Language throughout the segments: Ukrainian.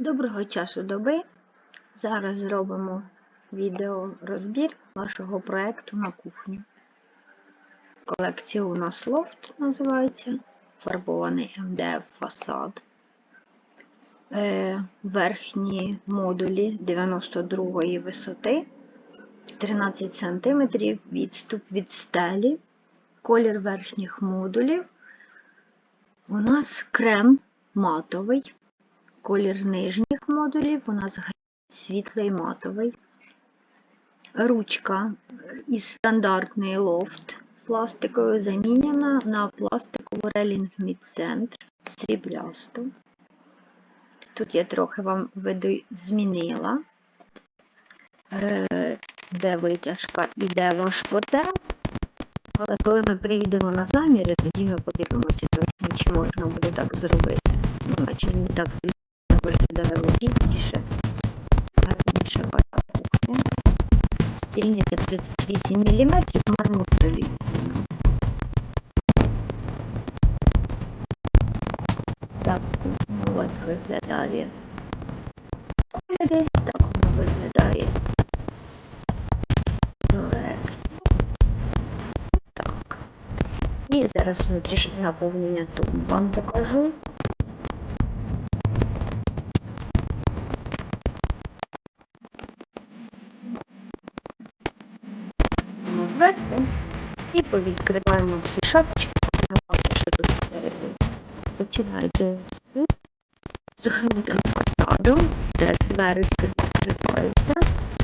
Доброго часу доби. Зараз зробимо відеорозбір вашого проєкту на кухню. Колекція у нас лофт називається. Фарбований МДФ фасад. Е, верхні модулі 92 висоти, 13 см відступ від стелі. Колір верхніх модулів. У нас крем матовий. Колір нижніх модулів у нас світлий матовий. Ручка із стандартної лофт пластикової замінена на пластикову релінг мідцентр сріблясту. Тут я трохи вам виду змінила, е, де витяжка і де ваш котел. Але коли ми приїдемо на заміри, тоді ми подивимося, чи можна буде так зробити. Ну, Наче не так виглядає логічніше, гарніше ваша кухня. Стільниця 38 мм, мармур столітній. Так у вас виглядає в так воно виглядає. Так. І зараз внутрішнє наповнення тут вам покажу. Зверху і повідкриваємо всі шапочки, бачите, що тут всередині. Починаєте з гранітним фасадом, де дверочки відкриваються.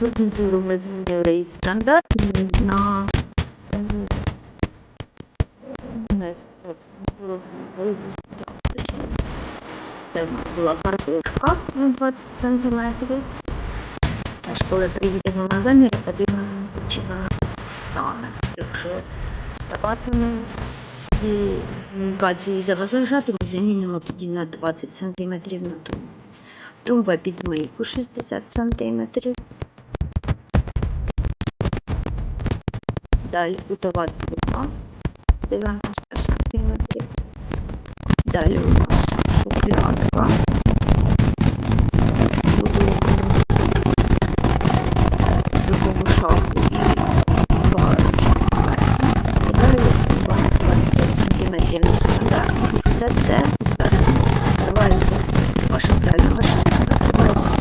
Внизу ми змінили і стандарт на це була картошка на 20 см. Аж коли приїдемо на замір, тоді ми починаємо стане. Якщо ставатиме і кації заважати, ми замінимо тоді на 20 см на тумбу. Тумба під мийку 60 см. Далі кутова труба 90 см. Далі у нас шухлядка. Будуємо духову шафу і варочку. І далі 25 см на стандарт. І все це зверху накривається ваша пральна машинка, накривається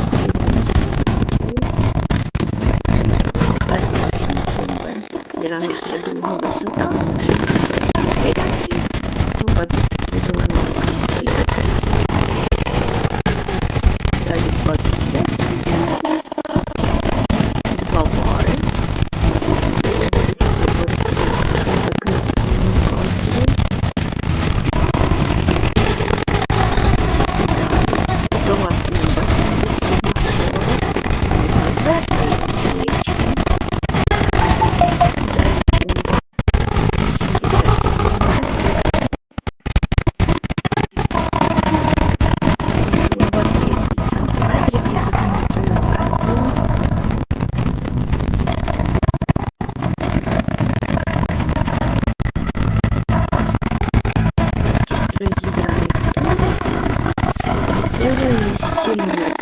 Thank you.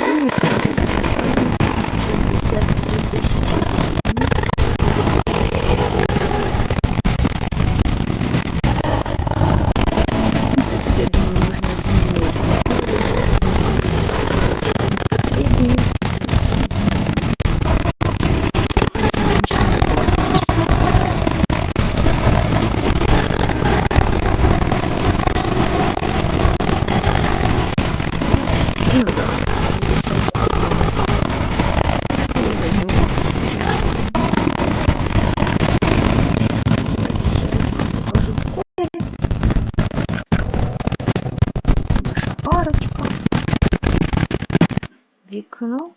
Вікно.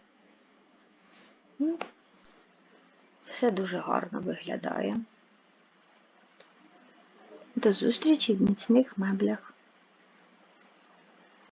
Ну, Все дуже гарно виглядає. До зустрічі в міцних меблях.